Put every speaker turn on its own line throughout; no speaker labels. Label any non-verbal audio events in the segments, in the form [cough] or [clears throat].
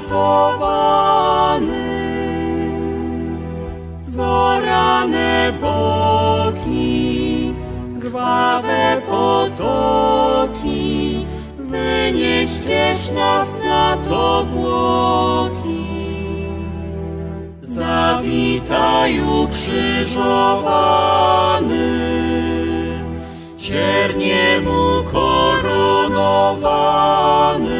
skatowany. Zorane boki, krwawe potoki, wynieściesz nas nad obłoki. Zawitaj ukrzyżowany, cierniem ukoronowany. W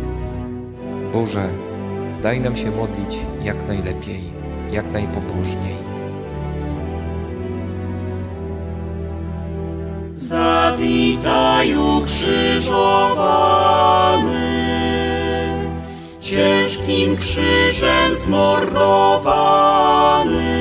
Boże, daj nam się modlić jak najlepiej, jak najpobożniej.
Zawitaj ukrzyżowany, ciężkim krzyżem zmordowany.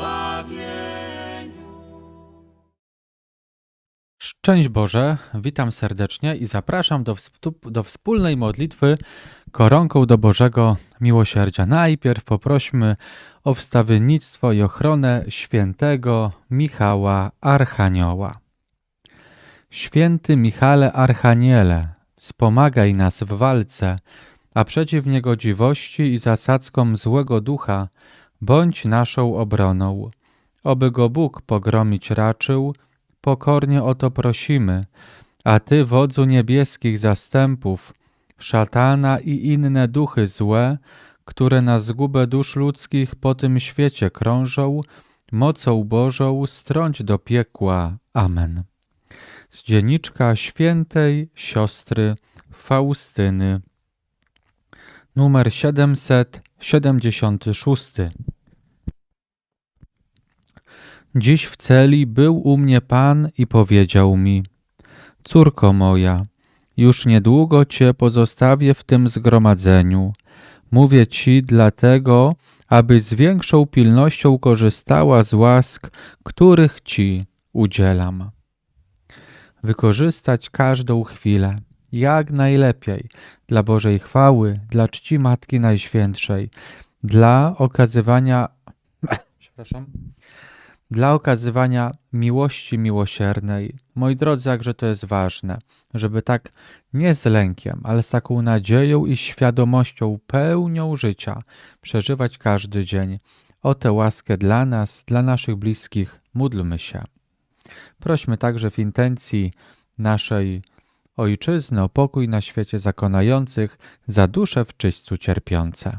Zbawieniu.
Szczęść Boże, witam serdecznie i zapraszam do, do wspólnej modlitwy koronką do Bożego Miłosierdzia. Najpierw poprośmy o wstawiennictwo i ochronę świętego Michała Archanioła. Święty Michale Archaniele, wspomagaj nas w walce, a przeciw niegodziwości i zasadzkom złego ducha bądź naszą obroną. Oby go Bóg pogromić raczył, pokornie o to prosimy, a Ty, wodzu niebieskich zastępów, szatana i inne duchy złe, które na zgubę dusz ludzkich po tym świecie krążą, mocą Bożą strąć do piekła. Amen. Z dzienniczka świętej siostry Faustyny, numer 776. Dziś w celi był u mnie Pan i powiedział mi: Córko moja, już niedługo cię pozostawię w tym zgromadzeniu. Mówię ci dlatego, abyś z większą pilnością korzystała z łask, których ci udzielam. Wykorzystać każdą chwilę, jak najlepiej, dla Bożej chwały, dla czci Matki Najświętszej, dla okazywania. [coughs] Przepraszam dla okazywania miłości miłosiernej. Moi drodzy, jakże to jest ważne, żeby tak nie z lękiem, ale z taką nadzieją i świadomością pełnią życia przeżywać każdy dzień. O tę łaskę dla nas, dla naszych bliskich, módlmy się. Prośmy także w intencji naszej Ojczyzny o pokój na świecie zakonających, za dusze w czyśćcu cierpiące.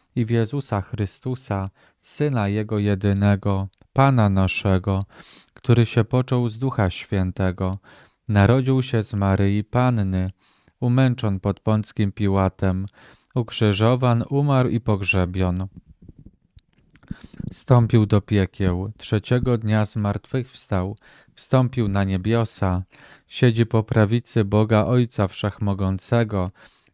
i w Jezusa Chrystusa, Syna Jego jedynego, Pana naszego, który się począł z Ducha Świętego, narodził się z Maryi Panny, umęczon pod Pąckim Piłatem, ukrzyżowan, umarł i pogrzebion. Wstąpił do piekieł, trzeciego dnia zmartwychwstał, wstąpił na niebiosa, siedzi po prawicy Boga Ojca Wszechmogącego,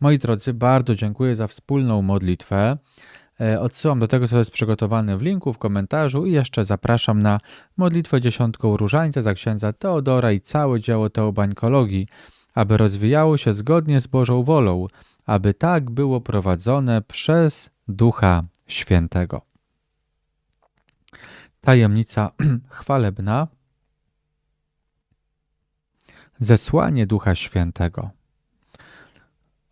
Moi drodzy, bardzo dziękuję za wspólną modlitwę. E, Odsyłam do tego, co jest przygotowane w linku, w komentarzu i jeszcze zapraszam na modlitwę dziesiątką różańca za księdza Teodora i całe dzieło teobańkologii, aby rozwijało się zgodnie z Bożą wolą, aby tak było prowadzone przez Ducha Świętego. Tajemnica [clears throat] chwalebna. Zesłanie Ducha Świętego.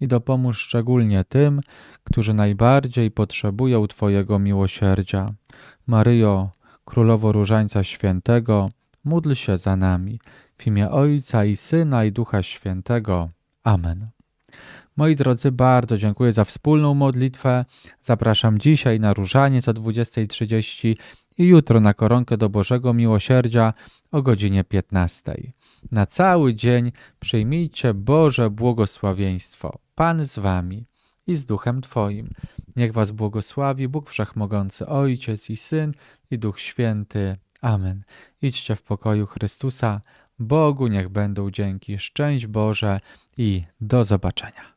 i dopomóż szczególnie tym, którzy najbardziej potrzebują Twojego miłosierdzia. Maryjo, Królowo Różańca Świętego, módl się za nami. W imię Ojca i Syna i Ducha Świętego. Amen. Moi drodzy, bardzo dziękuję za wspólną modlitwę. Zapraszam dzisiaj na różaniec o 20.30 i jutro na koronkę do Bożego Miłosierdzia o godzinie 15. Na cały dzień przyjmijcie Boże błogosławieństwo. Pan z wami i z duchem Twoim. Niech was błogosławi Bóg Wszechmogący, Ojciec i Syn i Duch Święty. Amen. Idźcie w pokoju Chrystusa. Bogu niech będą dzięki. Szczęść Boże i do zobaczenia.